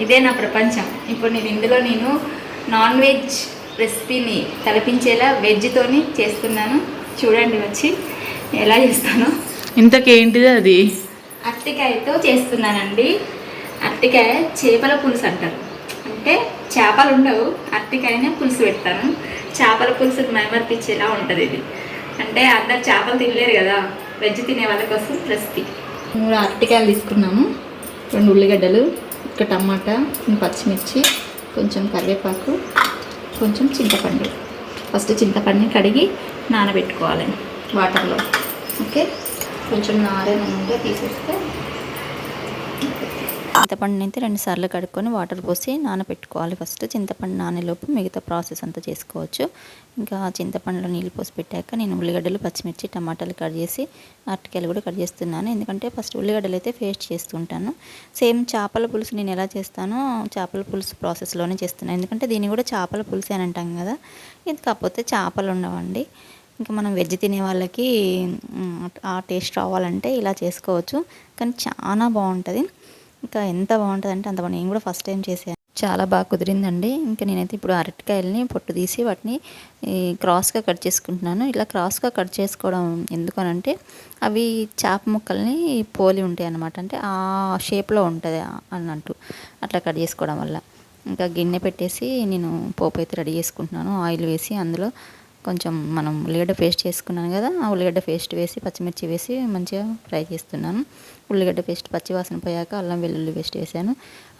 ఇదే నా ప్రపంచం. ఇప్పుడు నేను ఇందులో నేను నాన్ వెజ్ రెసిపీని తలపించేలా వెజ్తోని చేస్తున్నాను. చూడండి వచ్చి ఎలా చేస్తానో. ఇంతకేంటిది అది? అరటికాయతో చేస్తున్నానండి. అరటికాయ చేపల పులుసు అంటారు. అంటే చేపలు ఉండవు. అరటికాయనే పులుసు పెడతాను. చేపల పులుసు మైమర్పించేలా ఉంటుంది ఇది. అంటే అందరు చేపలు తినలేరు కదా. వెజ్ తినే వాళ్ళ కోసం రెసిపీ మూడు అరటికాయలు తీసుకున్నాము రెండు ఉల్లిగడ్డలు. ఒక టమాటా పచ్చిమిర్చి కొంచెం కరివేపాకు కొంచెం చింతపండు. ఫస్ట్ చింతపండుని కడిగి నానబెట్టుకోవాలి వాటర్లో. ఓకే? కొంచెం నారేన ఉంటే తీసేస్తే చింతపండుని అయితే రెండు సార్లు కడుక్కొని వాటర్ పోసి నానబెట్టుకోవాలి ఫస్ట్. చింతపండు నానేలోపు మిగతా ప్రాసెస్ అంతా చేసుకోవచ్చు. ఇంకా చింతపండులో నీళ్ళు పోసి పెట్టాక నేను ఉల్లిగడ్డలు పచ్చిమిర్చి టమాటాలు కట్ చేసి అరటికాయలు కూడా కట్ చేస్తున్నాను. ఎందుకంటే ఫస్ట్ ఉల్లిగడ్డలు అయితే పేస్ట్ చేస్తుంటాను. సేమ్ చేపల పులుసు నేను ఎలా చేస్తానో చేపల పులుసు ప్రాసెస్లోనే చేస్తున్నాను. ఎందుకంటే దీన్ని కూడా చేపల పులుసు అని అంటాం కదా. ఇది కాకపోతే చేపలు ఉండవండి. ఇంకా మనం వెజ్ తినే వాళ్ళకి ఆ టేస్ట్ రావాలంటే ఇలా చేసుకోవచ్చు. కానీ చాలా బాగుంటుంది. ఇంకా ఎంత బాగుంటుంది అంటే అంత బాగుంది. నేను కూడా ఫస్ట్ టైం చేశాను. చాలా బాగా కుదిరిందండి. ఇంకా నేనైతే ఇప్పుడు అరటికాయలని పొట్టు తీసి వాటిని క్రాస్గా కట్ చేసుకుంటున్నాను. ఇలా క్రాస్గా కట్ చేసుకోవడం ఎందుకనంటే అవి చేప ముక్కల్ని పోలి ఉంటాయి అన్నమాట. అంటే ఆ షేప్లో ఉంటుంది అన్నట్టు అట్లా కట్ చేసుకోవడం వల్ల. ఇంకా గిన్నె పెట్టేసి నేను పోపు అయితే రెడీ చేసుకుంటున్నాను. ఆయిల్ వేసి అందులో కొంచెం మనం ఉల్లిగడ్డ పేస్ట్ చేసుకున్నాను కదా ఆ ఉల్లిగడ్డ పేస్ట్ వేసి పచ్చిమిర్చి వేసి మంచిగా ఫ్రై చేస్తున్నాను. ఉల్లిగడ్డ పేస్ట్ పచ్చి వాసన పోయాక అల్లం వెల్లుల్లి పేస్ట్ వేసాను.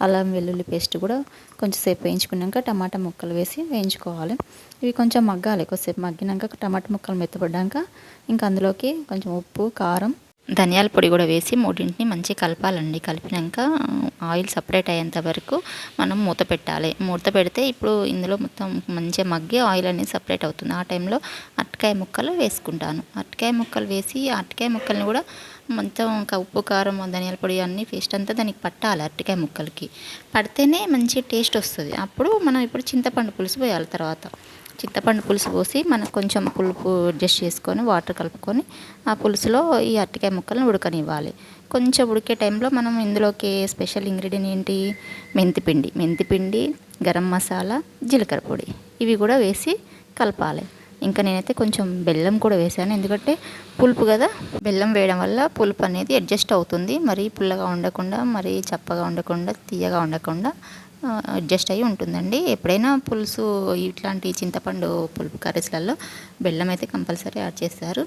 అల్లం వెల్లుల్లి పేస్ట్ కూడా కొంచెం సేపు వేయించుకున్నాక టమాటా ముక్కలు వేసి వేయించుకోవాలి. ఇవి కొంచెం మగ్గాలి కొద్దిసేపు మగ్గినాక టమాటా ముక్కలు మెత్తపడ్డాక ఇంకా అందులోకి కొంచెం ఉప్పు కారం ధనియాల పొడి కూడా వేసి మూడింటిని మంచిగా కలపాలండి. కలిపినాక ఆయిల్ సపరేట్ అయ్యేంత వరకు మనం మూత పెట్టాలి. మూత పెడితే ఇప్పుడు ఇందులో మొత్తం మంచిగా మగ్గి ఆయిల్ అనేది సపరేట్ అవుతుంది. ఆ టైంలో అరటికాయ ముక్కలు వేసుకుంటాను. అరటికాయ ముక్కలు వేసి అరటికాయ ముక్కల్ని కూడా మొత్తం ఇంకా ఉప్పు కారం ధనియాల పొడి అన్ని పేస్ట్ అంతా దానికి పట్టాలి అరటికాయ ముక్కలకి. పడితేనే మంచి టేస్ట్ వస్తుంది. అప్పుడు మనం ఇప్పుడు చింతపండు పులుసు పోయాలి తర్వాత. చింతపండు పులుసు పోసి మనకు కొంచెం పులుపు అడ్జస్ట్ చేసుకొని వాటర్ కలుపుకొని ఆ పులుసులో ఈ అరటికాయ ముక్కలను ఉడకనివ్వాలి. కొంచెం ఉడికే టైంలో మనం ఇందులోకి స్పెషల్ ఇంగ్రీడియంట్ ఏంటి? మెంతిపిండి మెంతిపిండి గరం మసాలా జీలకర్ర పొడి. ఇవి కూడా వేసి కలపాలి. ఇంకా నేనైతే కొంచెం బెల్లం కూడా వేసాను. ఎందుకంటే పులుపు కదా బెల్లం వేయడం వల్ల పులుపు అనేది అడ్జస్ట్ అవుతుంది. మరీ పుల్లగా ఉండకుండా మరీ చప్పగా ఉండకుండా తీయగా ఉండకుండా అడ్జస్ట్ అయ్యి ఉంటుందండి. ఎప్పుడైనా పులుసు ఇట్లాంటి చింతపండు పులుపు కర్రీస్లలో బెల్లం అయితే కంపల్సరీ యాడ్ చేస్తారు.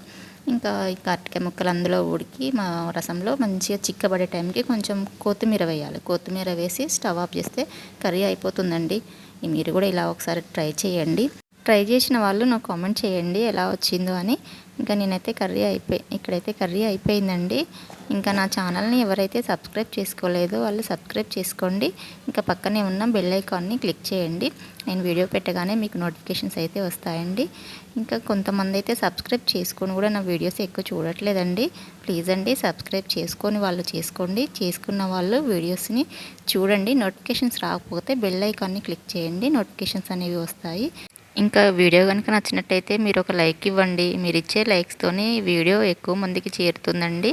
ఇంకా ఈ అరటికాయ ముక్కలు అందులో ఉడికి మా రసంలో మంచిగా చిక్కబడే టైంకి కొంచెం కొత్తిమీర వేయాలి. కొత్తిమీర వేసి స్టవ్ ఆఫ్ చేస్తే కర్రీ అయిపోతుందండి. మీరు కూడా ఇలా ఒకసారి ట్రై చేయండి. ట్రై చేసిన వాళ్ళు నాకు కామెంట్ చేయండి ఎలా వచ్చిందో అని. ఇంకా నేనైతే కర్రీ అయిపోయి ఇక్కడైతే కర్రీ అయిపోయిందండి. ఇంకా నా ఛానల్ని ఎవరైతే సబ్స్క్రైబ్ చేసుకోలేదో వాళ్ళు సబ్స్క్రైబ్ చేసుకోండి. ఇంకా పక్కనే ఉన్న బెల్ ఐకాన్ని క్లిక్ చేయండి. నేను వీడియో పెట్టగానే మీకు నోటిఫికేషన్స్ అయితే వస్తాయండి. ఇంకా కొంతమంది అయితే సబ్స్క్రైబ్ చేసుకొని కూడా నా వీడియోస్ ఎక్కువ చూడట్లేదండి. ప్లీజ్ అండి సబ్స్క్రైబ్ చేసుకొని వాళ్ళు చేసుకోండి. చేసుకున్న వాళ్ళు వీడియోస్ని చూడండి. నోటిఫికేషన్స్ రాకపోతే బెల్ ఐకాన్ని క్లిక్ చేయండి. నోటిఫికేషన్స్ అనేవి వస్తాయి. ఇంకా వీడియో కనుక నచ్చినట్టయితే మీరు ఒక లైక్ ఇవ్వండి. మీరు ఇచ్చే లైక్స్తోని వీడియో ఎక్కువ మందికి చేరుతుందండి.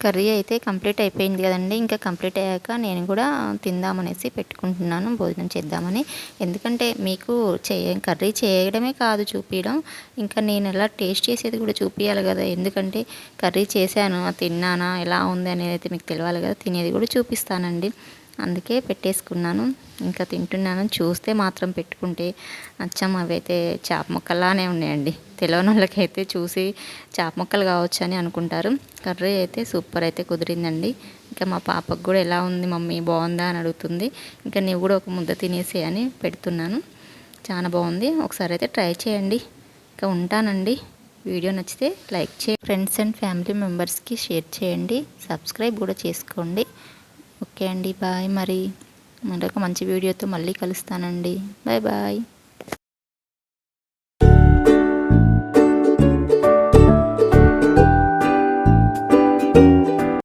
కర్రీ అయితే కంప్లీట్ అయిపోయింది కదండి. ఇంకా కంప్లీట్ అయ్యాక నేను కూడా తిందామనేసి పెట్టుకుంటున్నాను. భోజనం చేద్దామని. ఎందుకంటే మీకు చేయ కర్రీ చేయడమే కాదు చూపించడం ఇంకా నేను ఎలా టేస్ట్ చేసేది కూడా చూపించాలి కదా. ఎందుకంటే కర్రీ చేశాను తిన్నానా ఎలా ఉంది అనేది అయితే మీకు తెలియాలి కదా. తినేది కూడా చూపిస్తానండి. అందుకే పెట్టేసుకున్నాను. ఇంకా తింటున్నాను. చూస్తే మాత్రం పెట్టుకుంటే అచ్చం అవైతే చేప ముక్కలానే ఉన్నాయండి. తెలియని వాళ్ళకైతే చూసి చేప ముక్కలు కావచ్చు అని అనుకుంటారు. కర్రీ అయితే సూపర్ అయితే కుదిరిందండి. ఇంకా మా పాపకు కూడా ఎలా ఉంది మమ్మీ? బాగుందా అని అడుగుతుంది. ఇంకా నీవు కూడా ఒక ముద్ద తినేసి అని పెడుతున్నాను. చాలా బాగుంది. ఒకసారి అయితే ట్రై చేయండి. ఇంకా ఉంటానండి. వీడియో నచ్చితే లైక్ చేయండి. ఫ్రెండ్స్ అండ్ ఫ్యామిలీ మెంబర్స్కి షేర్ చేయండి. సబ్స్క్రైబ్ కూడా చేసుకోండి. ఓకే అండి బాయ్ మరి. మరొక మంచి వీడియోతో మళ్ళీ కలుస్తానండి. Bye bye.